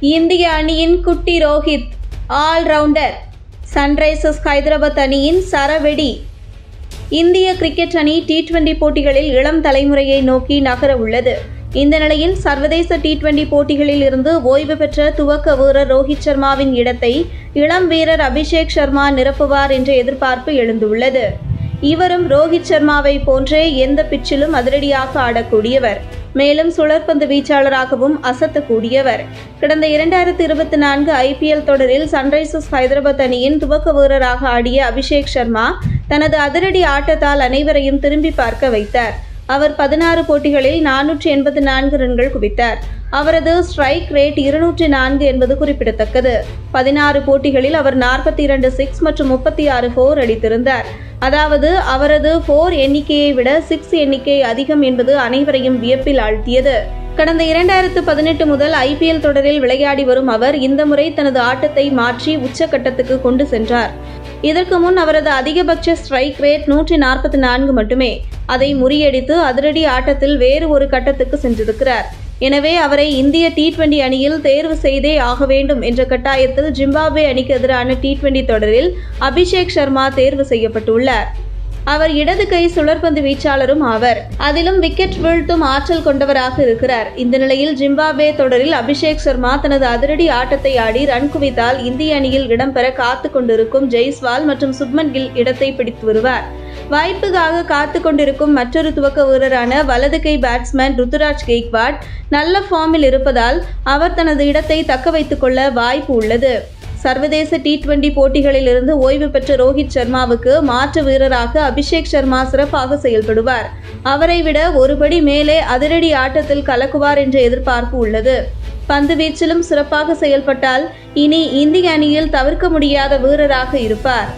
இந்திய அணியின் குட்டி ரோஹித் ஆல்ரவுண்டர் சன்ரைசர்ஸ் ஹைதராபாத் அணியின் சரவெடி. இந்திய கிரிக்கெட் அணி டி டுவெண்டி போட்டிகளில் இளம் தலைமுறையை நோக்கி நகர உள்ளது. இந்த நிலையில் சர்வதேச டி டுவெண்டி போட்டிகளில் இருந்து ஓய்வு பெற்ற துவக்க வீரர் ரோஹித் சர்மாவின் இடத்தை இளம் வீரர் அபிஷேக் சர்மா நிரப்புவார் என்ற எதிர்பார்ப்பு எழுந்துள்ளது. இவரும் ரோஹித் சர்மாவை போன்றே எந்த பிச்சிலும் அதிரடியாக ஆடக்கூடியவர். மேலும் சுழற்பந்து வீச்சாளராகவும் அசத்தக்கூடியவர் கடந்த இரண்டாயிரத்தி இருபத்தி நான்கு ஐபிஎல் தொடரில் சன்ரைசர்ஸ் ஹைதராபாத் அணியின் துவக்க வீரராக ஆடிய அபிஷேக் சர்மா தனது அதிரடி ஆட்டத்தால் அனைவரையும் திரும்பி பார்க்க வைத்தார். அவர் பதினாறு போட்டிகளில் நானூற்றி எண்பத்தி நான்கு ரன்கள் குவித்தார். அவரது ஸ்ட்ரைக் ரேட் இருநூற்றி நான்கு என்பது குறிப்பிடத்தக்கது. பதினாறு போட்டிகளில் அவர் நாற்பத்தி இரண்டு சிக்ஸ் மற்றும் முப்பத்தி ஆறு ஃபோர் அடித்திருந்தார். அதாவது அவரது ஃபோர் எண்ணிக்கையை விட சிக்ஸ் எண்ணிக்கை அதிகம் என்பது அனைவரையும் வியப்பில் ஆழ்த்தியது. கடந்த இரண்டாயிரத்து பதினெட்டு முதல் ஐபிஎல் தொடரில் விளையாடி வரும் அவர் இந்த முறை தனது ஆட்டத்தை மாற்றி உச்சக்கட்டத்துக்கு கொண்டு சென்றார். இதற்கு முன் அவரது அதிகபட்ச ஸ்ட்ரைக் ரேட் நூற்றி நாற்பத்தி நான்கு மட்டுமே. அதை முறியடித்து அதிரடி ஆட்டத்தில் வேறு ஒரு கட்டத்துக்கு சென்றிருக்கிறார். எனவே அவரை இந்திய டி டுவெண்டி அணியில் தேர்வு செய்தே ஆக வேண்டும் என்ற கட்டாயத்தில் ஜிம்பாப்வே அணிக்கு எதிரான டி டுவெண்டி தொடரில் அபிஷேக் சர்மா தேர்வு செய்யப்பட்டுள்ளார். அவர் இடது கை சுழற்பந்து வீச்சாளரும் ஆவர். அதிலும் விக்கெட் வீழ்த்தும் ஆற்றல் கொண்டவராக இருக்கிறார். இந்த நிலையில் ஜிம்பாப்வே தொடரில் அபிஷேக் சர்மா தனது அதிரடி ஆட்டத்தை ஆடி ரன் குவித்தால் இந்திய அணியில் இடம்பெற காத்து கொண்டிருக்கும் ஜெய்ஸ்வால் மற்றும் சுப்மன் கில் இடத்தை பிடித்து வருவார். வாய்ப்புக்காக காத்து கொண்டிருக்கும் மற்றொரு துவக்க வீரரான வலது கை பேட்ஸ்மேன் ருத்துராஜ் கெய்க்வாட் நல்ல ஃபார்மில் இருப்பதால் அவர் தனது இடத்தை தக்க வைத்துக் கொள்ள வாய்ப்பு உள்ளது. சர்வதேச டி டுவெண்டி போட்டிகளில் இருந்து ஓய்வு பெற்ற ரோஹித் சர்மாவுக்கு மாற்று வீரராக அபிஷேக் சர்மா சிறப்பாக செயல்படுவார். அவரை விட ஒருபடி மேலே அதிரடி ஆட்டத்தில் கலக்குவார் என்ற எதிர்பார்ப்பு உள்ளது. பந்து வீச்சிலும் சிறப்பாக செயல்பட்டால் இனி இந்திய அணியில் தவிர்க்க முடியாத வீரராக இருப்பார்.